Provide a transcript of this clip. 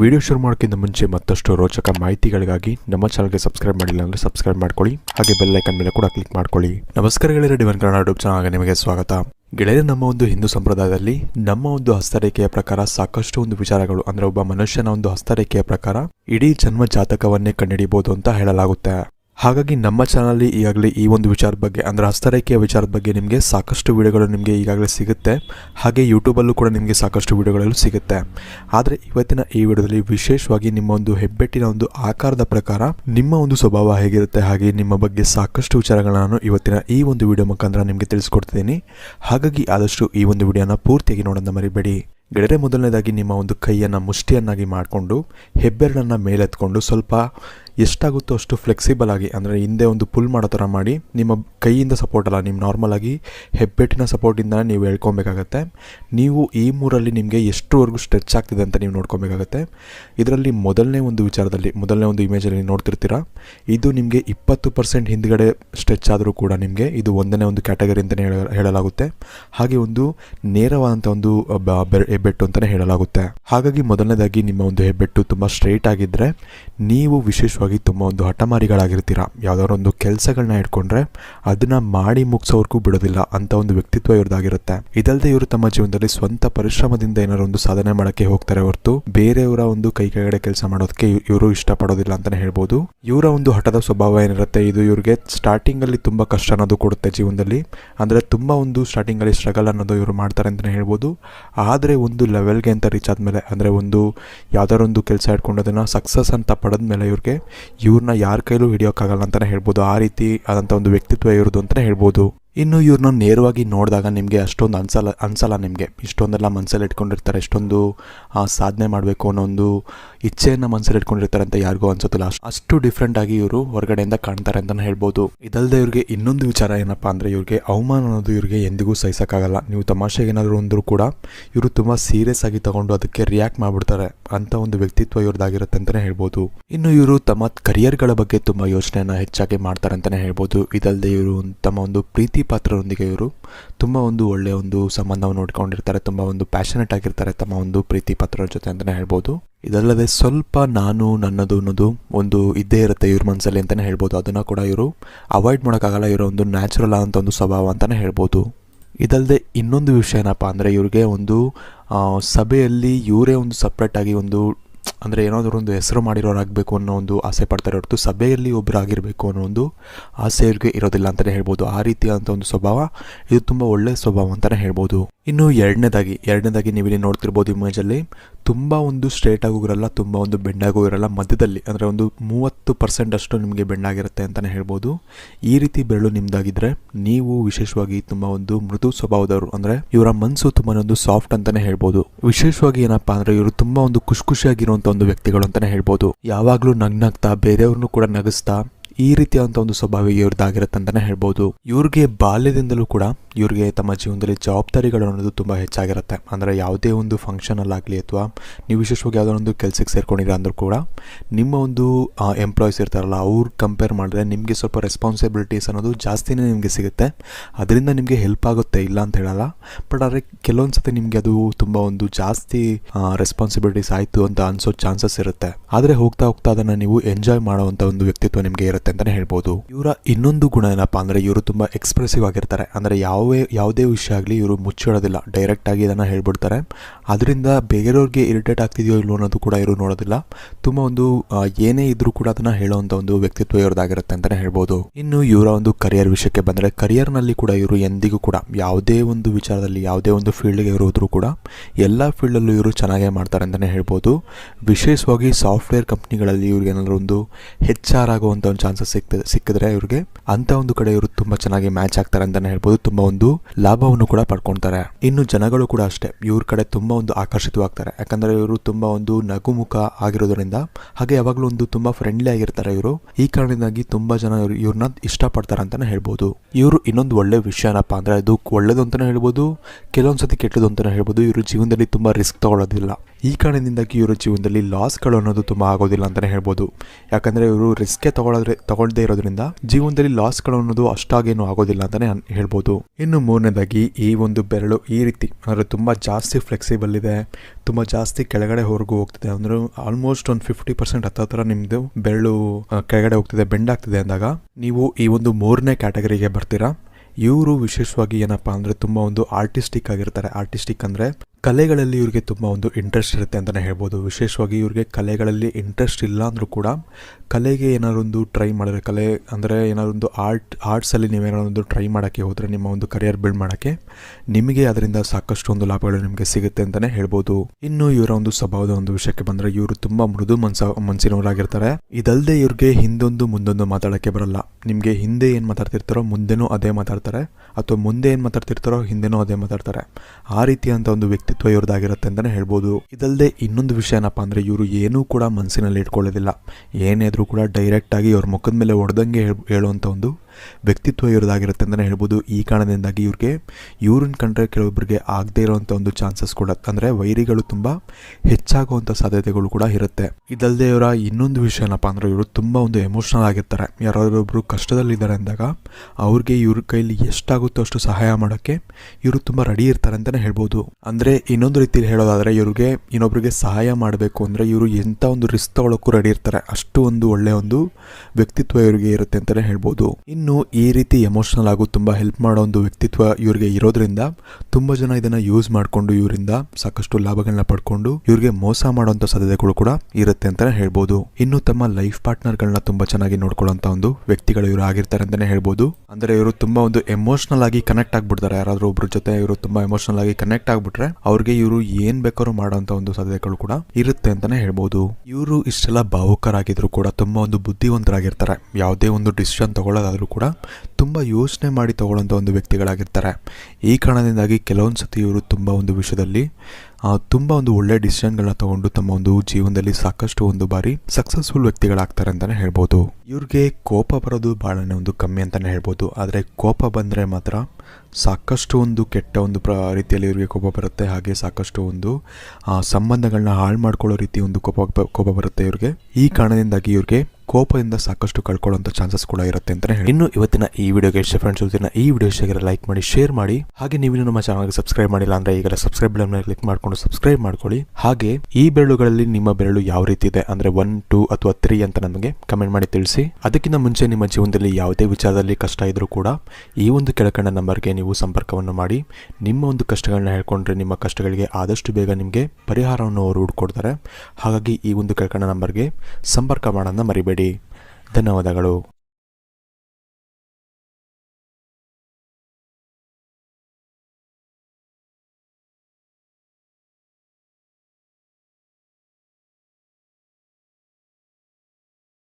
Video ಶುರು ಮಾಡೋಕ್ಕಿಂತ ಮುಂಚೆ ಮತ್ತಷ್ಟು ರೋಚಕ ಮಾಹಿತಿಗಳಿಗಾಗಿ ನಮ್ಮ ಚಾನಲ್ಗೆ ಸಬ್ಸ್ಕ್ರೈಬ್ ಮಾಡಿಲ್ಲ ಅಂದರೆ ಸಬ್ಸ್ಕ್ರೈಬ್ ಮಾಡ್ಕೊಳ್ಳಿ. ಹಾಗೆ ಬೆಲ್ ಐಕನ್ ಮೇಲೆ ಕೂಡ ಕ್ಲಿಕ್ ಮಾಡ್ಕೊಳ್ಳಿ. ನಮಸ್ಕಾರ ಡಿವನ್ ಕನ್ನಡ ಯೂಟ್ಯೂಬ್ ಚಾನಲ್ಗೆ ನಿಮಗೆ ಸ್ವಾಗತ. ಗೆಳೆಯರೆ, ನಮ್ಮ ಒಂದು ಹಿಂದೂ ಸಂಪ್ರದಾಯದಲ್ಲಿ ನಮ್ಮ ಒಂದು ಹಸ್ತರೇಖೆಯ ಪ್ರಕಾರ ಸಾಕಷ್ಟು ಒಂದು ವಿಚಾರಗಳು, ಅಂದರೆ ಒಬ್ಬ ಮನುಷ್ಯನ ಒಂದು ಹಸ್ತರೇಖೆಯ ಪ್ರಕಾರ ಇಡೀ ಜನ್ಮ ಜಾತಕವನ್ನೇ ಕಂಡುಹಿಡಿಯಬಹುದು ಅಂತ ಹೇಳಲಾಗುತ್ತೆ. ಹಾಗಾಗಿ ನಮ್ಮ ಚಾನಲ್ಲಿ ಈಗಾಗಲೇ ಈ ಒಂದು ವಿಚಾರದ ಬಗ್ಗೆ, ಅಂದರೆ ಹಸ್ತರೇಖೆಯ ವಿಚಾರದ ಬಗ್ಗೆ ನಿಮಗೆ ಸಾಕಷ್ಟು ವಿಡಿಯೋಗಳು ನಿಮಗೆ ಈಗಾಗಲೇ ಸಿಗುತ್ತೆ. ಹಾಗೆ ಯೂಟ್ಯೂಬಲ್ಲೂ ಕೂಡ ನಿಮಗೆ ಸಾಕಷ್ಟು ವಿಡಿಯೋಗಳಲ್ಲೂ ಸಿಗುತ್ತೆ. ಆದರೆ ಇವತ್ತಿನ ಈ ವಿಡಿಯೋದಲ್ಲಿ ವಿಶೇಷವಾಗಿ ನಿಮ್ಮ ಒಂದು ಹೆಬ್ಬೆಟ್ಟಿನ ಒಂದು ಆಕಾರದ ಪ್ರಕಾರ ನಿಮ್ಮ ಒಂದು ಸ್ವಭಾವ ಹೇಗಿರುತ್ತೆ, ಹಾಗೆ ನಿಮ್ಮ ಬಗ್ಗೆ ಸಾಕಷ್ಟು ವಿಚಾರಗಳನ್ನು ನಾನು ಇವತ್ತಿನ ಈ ಒಂದು ವಿಡಿಯೋ ಮುಖಾಂತರ ನಿಮಗೆ ತಿಳಿಸ್ಕೊಡ್ತಿದ್ದೀನಿ ಹಾಗಾಗಿ ಆದಷ್ಟು ಈ ಒಂದು ವಿಡಿಯೋನ ಪೂರ್ತಿಯಾಗಿ ನೋಡೋಣ ಮರಿಬೇಡಿ. ಗೆಳೆರೆ ಮೊದಲನೇದಾಗಿ ನಿಮ್ಮ ಒಂದು ಕೈಯನ್ನು ಮುಷ್ಟಿಯನ್ನಾಗಿ ಮಾಡಿಕೊಂಡು ಹೆಬ್ಬೆರಡನ್ನು ಮೇಲೆತ್ಕೊಂಡು ಸ್ವಲ್ಪ ಎಷ್ಟಾಗುತ್ತೋ ಅಷ್ಟು ಫ್ಲೆಕ್ಸಿಬಲ್ ಆಗಿ, ಅಂದರೆ ಹಿಂದೆ ಒಂದು ಪುಲ್ ಮಾಡೋ ಥರ ಮಾಡಿ, ನಿಮ್ಮ ಕೈಯಿಂದ ಸಪೋರ್ಟ್ ಅಲ್ಲ, ನಿಮ್ಮ ನಾರ್ಮಲಾಗಿ ಹೆಬ್ಬೆಟ್ಟಿನ ಸಪೋರ್ಟಿಂದ ನೀವು ಹೇಳ್ಕೊಬೇಕಾಗತ್ತೆ. ನೀವು ಈ ಮೂರಲ್ಲಿ ನಿಮಗೆ ಎಷ್ಟುವರೆಗೂ ಸ್ಟ್ರೆಚ್ ಆಗ್ತಿದೆ ಅಂತ ನೀವು ನೋಡ್ಕೊಬೇಕಾಗತ್ತೆ. ಇದರಲ್ಲಿ ಮೊದಲನೇ ಒಂದು ವಿಚಾರದಲ್ಲಿ, ಮೊದಲನೇ ಒಂದು ಇಮೇಜಲ್ಲಿ ನೋಡ್ತಿರ್ತೀರ? ಇದು ನಿಮಗೆ ಇಪ್ಪತ್ತು ಪರ್ಸೆಂಟ್ ಹಿಂದ್ಗಡೆ ಸ್ಟ್ರೆಚ್ ಆದರೂ ಕೂಡ ನಿಮಗೆ ಇದು ಒಂದನೇ ಒಂದು ಕ್ಯಾಟಗರಿ ಅಂತಲೇ ಹೇಳ, ಹೇಳಲಾಗುತ್ತೆ. ಹಾಗೆ ಒಂದು ನೇರವಾದಂಥ ಒಂದು ಹೆಬ್ಬೆಟ್ಟು ಅಂತಲೇ ಹೇಳಲಾಗುತ್ತೆ. ಹಾಗಾಗಿ ಮೊದಲನೇದಾಗಿ ನಿಮ್ಮ ಒಂದು ಹೆಬ್ಬೆಟ್ಟು ತುಂಬ ಸ್ಟ್ರೈಟ್ ಆಗಿದ್ದರೆ ನೀವು ವಿಶೇಷವಾಗಿ ತುಂಬ ಒಂದು ಹಠಮಾರಿಗಳಾಗಿರ್ತೀರ. ಯಾವ್ದಾದ್ರು ಒಂದು ಕೆಲಸಗಳನ್ನ ಇಟ್ಕೊಂಡ್ರೆ ಅದನ್ನ ಮಾಡಿ ಮುಗಿಸೋರ್ಗೂ ಬಿಡೋದಿಲ್ಲ ಅಂತ ಒಂದು ವ್ಯಕ್ತಿತ್ವ ಇವ್ರದ್ದಾಗಿರುತ್ತೆ. ಇದಲ್ಲದೆ ಇವರು ತಮ್ಮ ಜೀವನದಲ್ಲಿ ಸ್ವಂತ ಪರಿಶ್ರಮದಿಂದ ಏನಾದ್ರು ಒಂದು ಸಾಧನೆ ಮಾಡೋಕ್ಕೆ ಹೋಗ್ತಾರೆ ಹೊರತು ಬೇರೆಯವರ ಒಂದು ಕೈ ಕೆಳಗಡೆ ಕೆಲಸ ಮಾಡೋದಕ್ಕೆ ಇವರು ಇಷ್ಟಪಡೋದಿಲ್ಲ ಅಂತಾನೆ ಹೇಳ್ಬೋದು. ಇವರ ಒಂದು ಹಠದ ಸ್ವಭಾವ ಏನಿರುತ್ತೆ, ಇದು ಇವ್ರಿಗೆ ಸ್ಟಾರ್ಟಿಂಗ್ ಅಲ್ಲಿ ತುಂಬಾ ಕಷ್ಟ ಅನ್ನೋದು ಕೊಡುತ್ತೆ ಜೀವನದಲ್ಲಿ. ಅಂದ್ರೆ ತುಂಬಾ ಒಂದು ಸ್ಟಾರ್ಟಿಂಗ್ ಅಲ್ಲಿ ಸ್ಟ್ರಗಲ್ ಅನ್ನೋದು ಇವರು ಮಾಡ್ತಾರೆ ಅಂತಾನೆ ಹೇಳ್ಬೋದು. ಆದರೆ ಒಂದು ಲೆವೆಲ್ಗೆ ಅಂತ ರೀಚ್ ಆದಮೇಲೆ, ಅಂದ್ರೆ ಒಂದು ಯಾವ್ದಾದ್ರು ಒಂದು ಕೆಲಸ ಇಟ್ಕೊಂಡು ಅದನ್ನ ಸಕ್ಸಸ್ ಅಂತ ಪಡೆದ್ಮೇಲೆ ಇವ್ರಿಗೆ ಇವ್ರನ್ನ ಯಾರ ಕೈಲೂ ಹಿಡಿಯೋಕ್ಕಾಗಲ್ಲ ಅಂತಲೇ ಹೇಳ್ಬೋದು. ಆ ರೀತಿ ಆದಂಥ ಒಂದು ವ್ಯಕ್ತಿತ್ವ ಇರೋದು ಅಂತಲೇ ಹೇಳ್ಬೋದು. ಇನ್ನು ಇವ್ರನ್ನ ನೇರವಾಗಿ ನೋಡಿದಾಗ ನಿಮಗೆ ಅಷ್ಟೊಂದು ಅನ್ಸಲ್ಲ ಅನ್ಸಲ್ಲ ನಿಮಗೆ. ಇಷ್ಟೊಂದೆಲ್ಲ ಮನಸ್ಸಲ್ಲಿ ಇಟ್ಕೊಂಡಿರ್ತಾರೆ, ಇಷ್ಟೊಂದು ಸಾಧನೆ ಮಾಡಬೇಕು ಅನ್ನೋ ಒಂದು ಇಚ್ಛೆಯನ್ನು ಮನಸ್ಸಲ್ಲಿ ಇಟ್ಕೊಂಡಿರ್ತಾರೆ ಅಂತ ಯಾರಿಗೂ ಅನ್ಸೋದಿಲ್ಲ. ಅಷ್ಟು ಡಿಫ್ರೆಂಟ್ ಆಗಿ ಇವರು ಹೊರಗಡೆಯಿಂದ ಕಾಣ್ತಾರೆ ಅಂತಲೇ ಹೇಳ್ಬೋದು. ಇದಲ್ಲದೆ ಇವ್ರಿಗೆ ಇನ್ನೊಂದು ವಿಚಾರ ಏನಪ್ಪ ಅಂದರೆ ಇವ್ರಿಗೆ ಅವಮಾನ ಅನ್ನೋದು ಇವ್ರಿಗೆ ಎಂದಿಗೂ ಸಹಿಸೋಕ್ಕಾಗಲ್ಲ. ನೀವು ತಮಾಷೆಗೆ ಏನಾದರೂ ಅಂದರೂ ಕೂಡ ಇವರು ತುಂಬ ಸೀರಿಯಸ್ ಆಗಿ ತಗೊಂಡು ಅದಕ್ಕೆ ರಿಯಾಕ್ಟ್ ಮಾಡಿಬಿಡ್ತಾರೆ ಅಂತ ಒಂದು ವ್ಯಕ್ತಿತ್ವ ಇವ್ರದ್ದಾಗಿರುತ್ತೆ ಅಂತಲೇ ಹೇಳ್ಬೋದು. ಇನ್ನು ಇವರು ತಮ್ಮ ಕರಿಯರ್ಗಳ ಬಗ್ಗೆ ತುಂಬ ಯೋಚನೆಯನ್ನು ಹೆಚ್ಚಾಗಿ ಮಾಡ್ತಾರೆ ಅಂತಲೇ ಹೇಳ್ಬೋದು. ಇದಲ್ಲದೆ ಇವರು ತಮ್ಮ ಒಂದು ಪ್ರೀತಿ ಪಾತ್ರರೊಂದಿಗೆ ಇವರು. ತುಂಬ ಒಂದು ಒಳ್ಳೆಯ ಒಂದು ಸಂಬಂಧವನ್ನು ನೋಡ್ಕೊಂಡಿರ್ತಾರೆ, ತುಂಬ ಒಂದು ಪ್ಯಾಷನೆಟ್ ಆಗಿರ್ತಾರೆ ತಮ್ಮ ಒಂದು ಪ್ರೀತಿ ಪಾತ್ರರ ಜೊತೆ ಅಂತಲೇ ಹೇಳ್ಬೋದು. ಇದಲ್ಲದೆ ಸ್ವಲ್ಪ ನಾನು ನನ್ನದು ಅನ್ನೋದು ಒಂದು ಇದ್ದೇ ಇರುತ್ತೆ ಇವ್ರ ಮನಸ್ಸಲ್ಲಿ ಅಂತಲೇ ಹೇಳ್ಬೋದು. ಅದನ್ನು ಕೂಡ ಇವರು ಅವಾಯ್ಡ್ ಮಾಡೋಕ್ಕಾಗಲ್ಲ, ಇವರ ಒಂದು ನ್ಯಾಚುರಲ್ ಆದಂಥ ಒಂದು ಸ್ವಭಾವ ಅಂತಲೇ ಹೇಳ್ಬೋದು. ಇದಲ್ಲದೆ ಇನ್ನೊಂದು ವಿಷಯ ಏನಪ್ಪ ಅಂದರೆ ಇವ್ರಿಗೆ ಒಂದು ಸಭೆಯಲ್ಲಿ ಇವರೇ ಒಂದು ಸಪ್ರೇಟಾಗಿ ಒಂದು ಅಂದರೆ ಏನಾದರೂ ಒಂದು ಹೆಸರು ಮಾಡಿರೋರಾಗಬೇಕು ಅನ್ನೋ ಒಂದು ಆಸೆ ಪಡ್ತಾರೆ ಹೊರತು ಸಭೆಯಲ್ಲಿ ಒಬ್ಬರಾಗಿರಬೇಕು ಅನ್ನೋ ಒಂದು ಆಸೆ ಇವ್ರಿಗೆ ಇರೋದಿಲ್ಲ ಅಂತಲೇ ಹೇಳ್ಬೋದು. ಆ ರೀತಿಯಾದಂಥ ಒಂದು ಸ್ವಭಾವ, ಇದು ತುಂಬ ಒಳ್ಳೆಯ ಸ್ವಭಾವ ಅಂತಲೇ ಹೇಳ್ಬೋದು. ಇನ್ನು ಎರಡನೇದಾಗಿ ಎರಡನೇದಾಗಿ ನೀವು ಇಲ್ಲಿ ನೋಡ್ತಿರ್ಬೋದು ಇಮೇಜಲ್ಲಿ ತುಂಬ ಒಂದು ಸ್ಟ್ರೇಟ್ ಆಗೋಗಿರಲ್ಲ ಇರಲ್ಲ, ತುಂಬ ಒಂದು ಬೆಂಡಾಗೂ ಇರಲ್ಲ. ಮಧ್ಯದಲ್ಲಿ ಅಂದರೆ ಒಂದು ಮೂವತ್ತು ಪರ್ಸೆಂಟ್ ಅಷ್ಟು ನಿಮಗೆ ಬೆಂಡಾಗಿರುತ್ತೆ ಅಂತಲೇ ಹೇಳ್ಬೋದು. ಈ ರೀತಿ ಬೆರಳು ನಿಮ್ದಾಗಿದ್ರೆ ನೀವು ವಿಶೇಷವಾಗಿ ತುಂಬ ಒಂದು ಮೃದು ಸ್ವಭಾವದವರು ಅಂದರೆ ಇವರ ಮನಸ್ಸು ತುಂಬಾ ಒಂದು ಸಾಫ್ಟ್ ಅಂತಾನೆ ಹೇಳ್ಬೋದು. ವಿಶೇಷವಾಗಿ ಏನಪ್ಪಾ ಅಂದ್ರೆ ಇವರು ತುಂಬಾ ಒಂದು ಖುಷಿ ಖುಷಿಯಾಗಿರುವಂತ ಒಂದು ವ್ಯಕ್ತಿಗಳು ಅಂತಾನೆ ಹೇಳ್ಬೋದು. ಯಾವಾಗ್ಲೂ ನಗ್ನಾಗ್ತಾ ಬೇರೆಯವ್ರನ್ನೂ ಕೂಡ ನಗಿಸ್ತಾ ಈ ರೀತಿಯಾದಂಥ ಒಂದು ಸ್ವಭಾವ ಇವ್ರದ್ದಾಗಿರುತ್ತೆ ಅಂತಾನೆ ಹೇಳ್ಬೋದು. ಇವ್ರಿಗೆ ಬಾಲ್ಯದಿಂದಲೂ ಕೂಡ ಇವ್ರಿಗೆ ತಮ್ಮ ಜೀವನದಲ್ಲಿ ಜವಾಬ್ದಾರಿಗಳು ಅನ್ನೋದು ತುಂಬ ಹೆಚ್ಚಾಗಿರುತ್ತೆ. ಅಂದರೆ ಯಾವುದೇ ಒಂದು ಫಂಕ್ಷನಲ್ಲಾಗಲಿ ಅಥವಾ ನೀವು ವಿಶೇಷವಾಗಿ ಯಾವುದೋ ಒಂದು ಕೆಲಸಕ್ಕೆ ಸೇರ್ಕೊಂಡಿರ ಅಂದರೂ ಕೂಡ ನಿಮ್ಮ ಒಂದು ಎಂಪ್ಲಾಯೀಸ್ ಇರ್ತಾರಲ್ಲ, ಅವ್ರು ಕಂಪೇರ್ ಮಾಡಿದ್ರೆ ನಿಮಗೆ ಸ್ವಲ್ಪ ರೆಸ್ಪಾನ್ಸಿಬಿಲಿಟೀಸ್ ಅನ್ನೋದು ಜಾಸ್ತಿನೇ ನಿಮಗೆ ಸಿಗುತ್ತೆ. ಅದರಿಂದ ನಿಮಗೆ ಹೆಲ್ಪ್ ಆಗುತ್ತೆ, ಇಲ್ಲ ಅಂತ ಹೇಳಲ್ಲ. ಬಟ್ ಆದರೆ ಕೆಲವೊಂದು ಸತಿ ನಿಮಗೆ ಅದು ತುಂಬ ಒಂದು ಜಾಸ್ತಿ ರೆಸ್ಪಾನ್ಸಿಬಿಲಿಟೀಸ್ ಆಯಿತು ಅಂತ ಅನ್ಸೋ ಚಾನ್ಸಸ್ ಇರುತ್ತೆ. ಆದರೆ ಹೋಗ್ತಾ ಹೋಗ್ತಾ ಅದನ್ನು ನೀವು ಎಂಜಾಯ್ ಮಾಡುವಂಥ ಒಂದು ವ್ಯಕ್ತಿತ್ವ ನಿಮಗೆ ಇರುತ್ತೆ. ಅಂತಲೇ ಹೇಳ್ಬೋದು. ಇವರ ಇನ್ನೊಂದು ಗುಣ ಏನಪ್ಪ ಅಂದರೆ ಇವರು ತುಂಬ ಎಕ್ಸ್ಪ್ರೆಸಿವ್ ಆಗಿರ್ತಾರೆ. ಅಂದರೆ ಯಾವೇ, ಯಾವುದೇ ವಿಷಯ ಆಗಲಿ ಇವರು ಮುಚ್ಚಿಡೋದಿಲ್ಲ ಡೈರೆಕ್ಟ್ ಆಗಿ ಇದನ್ನು ಹೇಳ್ಬಿಡ್ತಾರೆ. ಅದರಿಂದ ಬೇರೆಯವ್ರಿಗೆ ಇರಿಟೇಟ್ ಆಗ್ತಿದೆಯೋ ಇಲ್ಲೋ ಅನ್ನೋದು ಕೂಡ ಇವರು ನೋಡೋದಿಲ್ಲ. ತುಂಬ ಒಂದು ಏನೇ ಇದ್ರೂ ಕೂಡ ಅದನ್ನ ಹೇಳುವಂಥ ಒಂದು ವ್ಯಕ್ತಿತ್ವ ಇವ್ರದ್ದಾಗಿರುತ್ತೆ ಅಂತಲೇ ಹೇಳ್ಬೋದು. ಇನ್ನು ಇವರ ಒಂದು ಕರಿಯರ್ ವಿಷಯಕ್ಕೆ ಬಂದರೆ ಕರಿಯರ್ನಲ್ಲಿ ಕೂಡ ಇವರು ಎಂದಿಗೂ ಕೂಡ ಯಾವುದೇ ಒಂದು ವಿಚಾರದಲ್ಲಿ, ಯಾವುದೇ ಒಂದು ಫೀಲ್ಡ್ಗೆ ಇವರು ಹೋದರೂ ಕೂಡ ಎಲ್ಲ ಫೀಲ್ಡಲ್ಲೂ ಇವರು ಚೆನ್ನಾಗೇ ಮಾಡ್ತಾರೆ ಅಂತಲೇ ಹೇಳ್ಬೋದು. ವಿಶೇಷವಾಗಿ ಸಾಫ್ಟ್ವೇರ್ ಕಂಪ್ನಿಗಳಲ್ಲಿ ಇವ್ರಿಗೆ ಏನಾದರೂ ಒಂದು ಹೆಚ್ ಆರ್ ಆಗುವಂಥ ಒಂದು ಚಾನ್ಸಸ್ ಸಿಕ್ತ, ಸಿಕ್ಕಿದ್ರೆ ಇವ್ರಿಗೆ ಅಂತ ಒಂದು ಕಡೆ ಇವರು ತುಂಬಾ ಚೆನ್ನಾಗಿ ಮ್ಯಾಚ್ ಆಗ್ತಾರೆ ಅಂತಾನೆ ಹೇಳ್ಬೋದು. ತುಂಬಾ ಒಂದು ಲಾಭವನ್ನು ಕೂಡ ಪಡ್ಕೊಳ್ತಾರೆ ಇನ್ನು ಜನಗಳು ಕೂಡ ಅಷ್ಟೇ. ಇವ್ರ ಕಡೆ ತುಂಬಾ ಒಂದು ಆಕರ್ಷಿತವಾಗ್ತಾರೆ. ಯಾಕಂದ್ರೆ ಇವರು ತುಂಬಾ ಒಂದು ನಗುಮುಖ ಆಗಿರೋದ್ರಿಂದ ಹಾಗೆ ಯಾವಾಗಲೂ ಒಂದು ತುಂಬಾ ಫ್ರೆಂಡ್ಲಿ ಆಗಿರ್ತಾರೆ ಇವರು. ಈ ಕಾರಣದಿಂದಾಗಿ ತುಂಬಾ ಜನ ಇವ್ರು ಇವ್ರನ್ನ ಇಷ್ಟಪಡ್ತಾರೆ ಅಂತಾನೆ ಹೇಳ್ಬೋದು. ಇವರು ಇನ್ನೊಂದು ಒಳ್ಳೆ ವಿಷಯ ಏನಪ್ಪ ಅಂದ್ರೆ ಅದು ಒಳ್ಳೇದು ಅಂತಾನೆ ಹೇಳ್ಬೋದು. ಕೆಲವೊಂದ್ಸತಿ ಕೆಟ್ಟದ್ದು ಕೆಟ್ಟದು ಅಂತಲೇ ಹೇಳ್ಬೋದು. ಇವರು ಜೀವನದಲ್ಲಿ ತುಂಬಾ ರಿಸ್ಕ್ ತಗೊಳ್ಳೋದಿಲ್ಲ ಈ ಕಾರಣದಿಂದಾಗಿ ಇವರ ಜೀವನದಲ್ಲಿ ಲಾಸ್ಗಳು ಅನ್ನೋದು ತುಂಬ ಆಗೋದಿಲ್ಲ ಅಂತಲೇ ಹೇಳ್ಬೋದು. ಯಾಕಂದರೆ ಇವರು ರಿಸ್ಕೆ ತಗೊಳ್ಳೋದ್ರೆ ತಗೊಳ್ಳದೇ ಇರೋದ್ರಿಂದ ಜೀವನದಲ್ಲಿ ಲಾಸ್ಗಳು ಅನ್ನೋದು ಅಷ್ಟಾಗೇನು ಆಗೋದಿಲ್ಲ ಅಂತಲೇ ಹೇಳ್ಬೋದು. ಇನ್ನು ಮೂರನೇದಾಗಿ ಈ ಒಂದು ಬೆರಳು ಈ ರೀತಿ, ಅಂದರೆ ತುಂಬ ಜಾಸ್ತಿ ಫ್ಲೆಕ್ಸಿಬಲ್ ಇದೆ, ತುಂಬ ಜಾಸ್ತಿ ಕೆಳಗಡೆ ಹೊರಗು ಹೋಗ್ತಿದೆ. ಅಂದರೆ ಆಲ್ಮೋಸ್ಟ್ ಒಂದು ಫಿಫ್ಟಿ ಪರ್ಸೆಂಟ್ ಹತ್ತಿರ ನಿಮ್ಮದು ಬೆರಳು ಕೆಳಗಡೆ ಹೋಗ್ತಿದೆ ಬೆಂಡ್ ಆಗ್ತಿದೆ ಅಂದಾಗ ನೀವು ಈ ಒಂದು ಮೂರನೇ ಕ್ಯಾಟಗರಿಗೆ ಬರ್ತೀರಾ. ಇವರು ವಿಶೇಷವಾಗಿ ಏನಪ್ಪಾ ಅಂದರೆ ತುಂಬ ಒಂದು ಆರ್ಟಿಸ್ಟಿಕ್ ಆಗಿರ್ತಾರೆ. ಆರ್ಟಿಸ್ಟಿಕ್ ಅಂದರೆ ಕಲೆಗಳಲ್ಲಿ ಇವ್ರಿಗೆ ತುಂಬ ಒಂದು ಇಂಟ್ರೆಸ್ಟ್ ಇರುತ್ತೆ ಅಂತಲೇ ಹೇಳ್ಬೋದು. ವಿಶೇಷವಾಗಿ ಇವ್ರಿಗೆ ಕಲೆಗಳಲ್ಲಿ ಇಂಟ್ರೆಸ್ಟ್ ಇಲ್ಲ ಅಂದರೂ ಕೂಡ ಕಲೆಗೆ ಏನಾದ್ರು ಒಂದು ಟ್ರೈ ಮಾಡಿದ್ರೆ, ಕಲೆ ಅಂದರೆ ಒಂದು ಆರ್ಟ್ ಆರ್ಟ್ಸಲ್ಲಿ ಒಂದು ಟ್ರೈ ಮಾಡೋಕ್ಕೆ ಹೋದರೆ, ನಿಮ್ಮ ಒಂದು ಕರಿಯರ್ ಬಿಲ್ಡ್ ಮಾಡೋಕ್ಕೆ ನಿಮಗೆ ಅದರಿಂದ ಸಾಕಷ್ಟು ಒಂದು ಲಾಭಗಳು ನಿಮಗೆ ಸಿಗುತ್ತೆ ಅಂತಲೇ ಹೇಳ್ಬೋದು. ಇನ್ನು ಇವರ ಒಂದು ಸ್ವಭಾವದ ಒಂದು ವಿಷಯಕ್ಕೆ ಬಂದರೆ ಇವರು ತುಂಬ ಮೃದು ಮನ್ಸ ಮನಸ್ಸಿನವರಾಗಿರ್ತಾರೆ ಇದಲ್ಲದೆ ಇವ್ರಿಗೆ ಹಿಂದೊಂದು, ಮುಂದೊಂದು ಮಾತಾಡೋಕ್ಕೆ ಬರಲ್ಲ. ನಿಮಗೆ ಹಿಂದೆ ಏನು ಮಾತಾಡ್ತಿರ್ತಾರೋ, ಮುಂದೆನೂ ಅದೇ ಮಾತಾಡ್ತಾರೆ. ಅಥವಾ ಮುಂದೆ ಏನು ಮಾತಾಡ್ತಿರ್ತಾರೋ ಹಿಂದೆನೂ ಅದೇ ಮಾತಾಡ್ತಾರೆ. ಆ ರೀತಿಯಂಥ ಒಂದು ವ್ಯಕ್ತಿತ್ವ ಇವ್ರದ್ದಾಗಿರುತ್ತೆ ಅಂತಲೇ ಹೇಳ್ಬೋದು. ಇದಲ್ಲದೆ ಇನ್ನೊಂದು ವಿಷಯ ಏನಪ್ಪ ಅಂದರೆ ಇವರು ಏನೂ ಕೂಡ ಮನಸ್ಸಿನಲ್ಲಿ ಇಟ್ಕೊಳ್ಳೋದಿಲ್ಲ. ಏನೇ ಕೂಡ ಡೈರೆಕ್ಟಾಗಿ ಇವ್ರ ಮುಖದ ಮೇಲೆ ಹೊಡೆದಂಗೆ ಹೇಳುವಂಥ ಒಂದು ವ್ಯಕ್ತಿತ್ವ ಇರೋದಾಗಿರುತ್ತೆ ಅಂತಲೇ ಹೇಳ್ಬೋದು. ಈ ಕಾರಣದಿಂದಾಗಿ ಇವ್ರಿಗೆ ಇವ್ರನ್ನ ಕಂಡ್ರೆ ಕೆಲವೊಬ್ಬರಿಗೆ ಆಗದೇ ಇರೋವಂಥ ಒಂದು ಚಾನ್ಸಸ್ ಕೂಡ, ಅಂದರೆ ವೈರಿಗಳು ತುಂಬ ಹೆಚ್ಚಾಗುವಂಥ ಸಾಧ್ಯತೆಗಳು ಕೂಡ ಇರುತ್ತೆ. ಇದಲ್ಲದೆ ಇವರ ಇನ್ನೊಂದು ವಿಷಯ ಏನಪ್ಪ ಅಂದರೆ ಇವರು ತುಂಬ ಒಂದು ಎಮೋಷ್ನಲ್ ಆಗಿರ್ತಾರೆ. ಯಾರಾದ್ರೊಬ್ರು ಕಷ್ಟದಲ್ಲಿದ್ದಾರೆ ಅಂದಾಗ ಅವ್ರಿಗೆ ಇವ್ರ ಕೈಲಿ ಎಷ್ಟಾಗುತ್ತೋ ಅಷ್ಟು ಸಹಾಯ ಮಾಡೋಕ್ಕೆ ಇವರು ತುಂಬ ರೆಡಿ ಇರ್ತಾರೆ ಅಂತಲೇ ಹೇಳ್ಬೋದು. ಅಂದರೆ ಇನ್ನೊಂದು ರೀತಿಯಲ್ಲಿ ಹೇಳೋದಾದರೆ ಇವ್ರಿಗೆ ಇನ್ನೊಬ್ರಿಗೆ ಸಹಾಯ ಮಾಡಬೇಕು ಅಂದರೆ ಇವರು ಎಂಥ ಒಂದು ರಿಸ್ಕ್ ತಗೊಳ್ಳೋಕ್ಕೂ ರೆಡಿ ಇರ್ತಾರೆ. ಅಷ್ಟು ಒಂದು ಒಳ್ಳೆಯ ಒಂದು ವ್ಯಕ್ತಿತ್ವ ಇವರಿಗೆ ಇರುತ್ತೆ ಅಂತಲೇ ಹೇಳ್ಬೋದು. ಇನ್ನು ಈ ರೀತಿ ಎಮೋಷ್ನಲ್ ಆಗೋ ತುಂಬ ಹೆಲ್ಪ್ ಮಾಡೋ ಒಂದು ವ್ಯಕ್ತಿತ್ವ ಇವರಿಗೆ ಇರೋದ್ರಿಂದ ತುಂಬ ಜನ ಇದನ್ನು ಯೂಸ್ ಮಾಡಿಕೊಂಡು ಇವರಿಂದ ಸಾಕಷ್ಟು ಲಾಭಗಳನ್ನ ಪಡ್ಕೊಂಡು ಇವರಿಗೆ ಮೋಸ ಮಾಡುವಂಥ ಸಾಧ್ಯತೆಗಳು ಕೂಡ ಇರುತ್ತೆ ಅಂತಲೇ ಹೇಳ್ಬೋದು. ಇನ್ನು ತಮ್ಮ ಲೈಫ್ ಪಾರ್ಟ್ನರ್ಗಳನ್ನ ತುಂಬ ಚೆನ್ನಾಗಿ ನೋಡ್ಕೊಳ್ಳೋಂಥ ಒಂದು ವ್ಯಕ್ತಿಗಳು ಇವರು ಆಗಿರ್ತಾರೆ ಅಂತಲೇ ಹೇಳ್ಬೋದು. ಅಂದರೆ ಇವರು ತುಂಬ ಒಂದು ಎಮೋಷ್ನಲ್ ಆಗಿ ಕನೆಕ್ಟ್ ಆಗ್ಬಿಡ್ತಾರೆ. ಯಾರಾದರೂ ಒಬ್ಬರ ಜೊತೆ ಇವರು ತುಂಬ ಎಮೋಷ್ನಲ್ ಆಗಿ ಕನೆಕ್ಟ್ ಆಗ್ಬಿಟ್ರೆ ಅವ್ರಿಗೆ ಇವರು ಏನ್ ಬೇಕಾದ್ರೂ ಮಾಡೋಂಥ ಒಂದು ಸಾಧ್ಯತೆಗಳು ಕೂಡ ಇರುತ್ತೆ ಅಂತಾನೆ ಹೇಳ್ಬೋದು. ಇವರು ಇಷ್ಟೆಲ್ಲ ಭಾವುಕರಾಗಿದ್ರು ಕೂಡ ತುಂಬಾ ಒಂದು ಬುದ್ಧಿವಂತರಾಗಿರ್ತಾರೆ. ಯಾವುದೇ ಒಂದು ಡಿಸಿಷನ್ ತಗೊಳ್ಳೋದಾದ್ರೂ ತುಂಬ ಯೋಚನೆ ಮಾಡಿ ತಗೊಳ್ಳೋಂಥ ಒಂದು ವ್ಯಕ್ತಿಗಳಾಗಿರ್ತಾರೆ. ಈ ಕಾರಣದಿಂದಾಗಿ ಕೆಲವೊಂದು ಸತಿ ಇವರು ತುಂಬ ಒಂದು ವಿಷಯದಲ್ಲಿ ತುಂಬ ಒಂದು ಒಳ್ಳೆ ಡಿಸಿಷನ್ಗಳನ್ನ ತಗೊಂಡು ತಮ್ಮ ಒಂದು ಜೀವನದಲ್ಲಿ ಸಾಕಷ್ಟು ಒಂದು ಬಾರಿ ಸಕ್ಸಸ್ಫುಲ್ ವ್ಯಕ್ತಿಗಳಾಗ್ತಾರೆ ಅಂತಲೇ ಹೇಳ್ಬೋದು. ಇವ್ರಿಗೆ ಕೋಪ ಬರೋದು ಭಾಳನೇ ಒಂದು ಕಮ್ಮಿ ಅಂತಲೇ ಹೇಳ್ಬೋದು. ಆದರೆ ಕೋಪ ಬಂದರೆ ಮಾತ್ರ ಸಾಕಷ್ಟು ಒಂದು ಕೆಟ್ಟ ಒಂದು ಪ್ರ, ರೀತಿಯಲ್ಲಿ ಇವರಿಗೆ ಕೋಪ ಬರುತ್ತೆ. ಹಾಗೆ ಸಾಕಷ್ಟು ಒಂದು ಸಂಬಂಧಗಳನ್ನ ಹಾಳು ಮಾಡ್ಕೊಳ್ಳೋ ರೀತಿ ಒಂದು ಕೋಪ ಕೋಪ ಬರುತ್ತೆ ಇವ್ರಿಗೆ. ಈ ಕಾರಣದಿಂದಾಗಿ ಇವ್ರಿಗೆ ಕೋಪದಿಂದ ಸಾಕಷ್ಟು ಕಳ್ಕೊಳ್ಳುವಂಥ ಚಾನ್ಸಸ್ ಕೂಡ ಇರುತ್ತೆ ಅಂತಲೇ ಹೇಳಿ ಇನ್ನು ಇವತ್ತಿನ ಈ ವಿಡಿಯೋಗೆ ಇಷ್ಟ ಫ್ರೆಂಡ್ಸ್ ಇವತ್ತಿನ ಈ ವಿಡಿಯೋ ಇಷ್ಟ ಲೈಕ್ ಮಾಡಿ ಶೇರ್ ಮಾಡಿ. ಹಾಗೆ ನೀವು ನಮ್ಮ ಚಾನಲ್ಗೆ ಸಬ್ಸ್ಕ್ರೈಬ್ ಮಾಡಿಲ್ಲ ಅಂದ್ರೆ ಈಗ ಸಬ್ಸ್ಕ್ರೈಬ್ ಬಟನ್ ಮೇಲೆ ಕ್ಲಿಕ್ ಮಾಡ್ಕೊಂಡು ಸಬ್ಸ್ಕ್ರೈಬ್ ಮಾಡ್ಕೊಳ್ಳಿ. ಹಾಗೆ ಈ ಬೆರಳುಗಳಲ್ಲಿ ನಿಮ್ಮ ಬೆರಳು ಯಾವ ರೀತಿ ಇದೆ ಅಂದ್ರೆ ಒನ್ ಟೂ ಅಥವಾ ತ್ರೀ ಅಂತ ನಮಗೆ ಕಮೆಂಟ್ ಮಾಡಿ ತಿಳಿಸಿ. ಅದಕ್ಕಿಂತ ಮುಂಚೆ ನಿಮ್ಮ ಜೀವನದಲ್ಲಿ ಯಾವುದೇ ವಿಚಾರದಲ್ಲಿ ಕಷ್ಟ ಇದ್ರೂ ಕೂಡ ಈ ಒಂದು ಕೆಳಕಂಡ ನಂಬರ್ಗೆ ನೀವು ಸಂಪರ್ಕವನ್ನು ಮಾಡಿ. ನಿಮ್ಮ ಒಂದು ಕಷ್ಟಗಳನ್ನ ಹೇಳ್ಕೊಂಡ್ರೆ ನಿಮ್ಮ ಕಷ್ಟಗಳಿಗೆ ಆದಷ್ಟು ಬೇಗ ನಿಮಗೆ ಪರಿಹಾರವನ್ನು ಅವರು ಹುಡ್ಕೊಡ್ತಾರೆ. ಹಾಗಾಗಿ ಈ ಒಂದು ಕೆಳಕಂಡ ನಂಬರ್ಗೆ ಸಂಪರ್ಕ ಮಾಡೋದನ್ನ ಮರಿಬೇಡಿ. ಧನ್ಯವಾದಗಳು.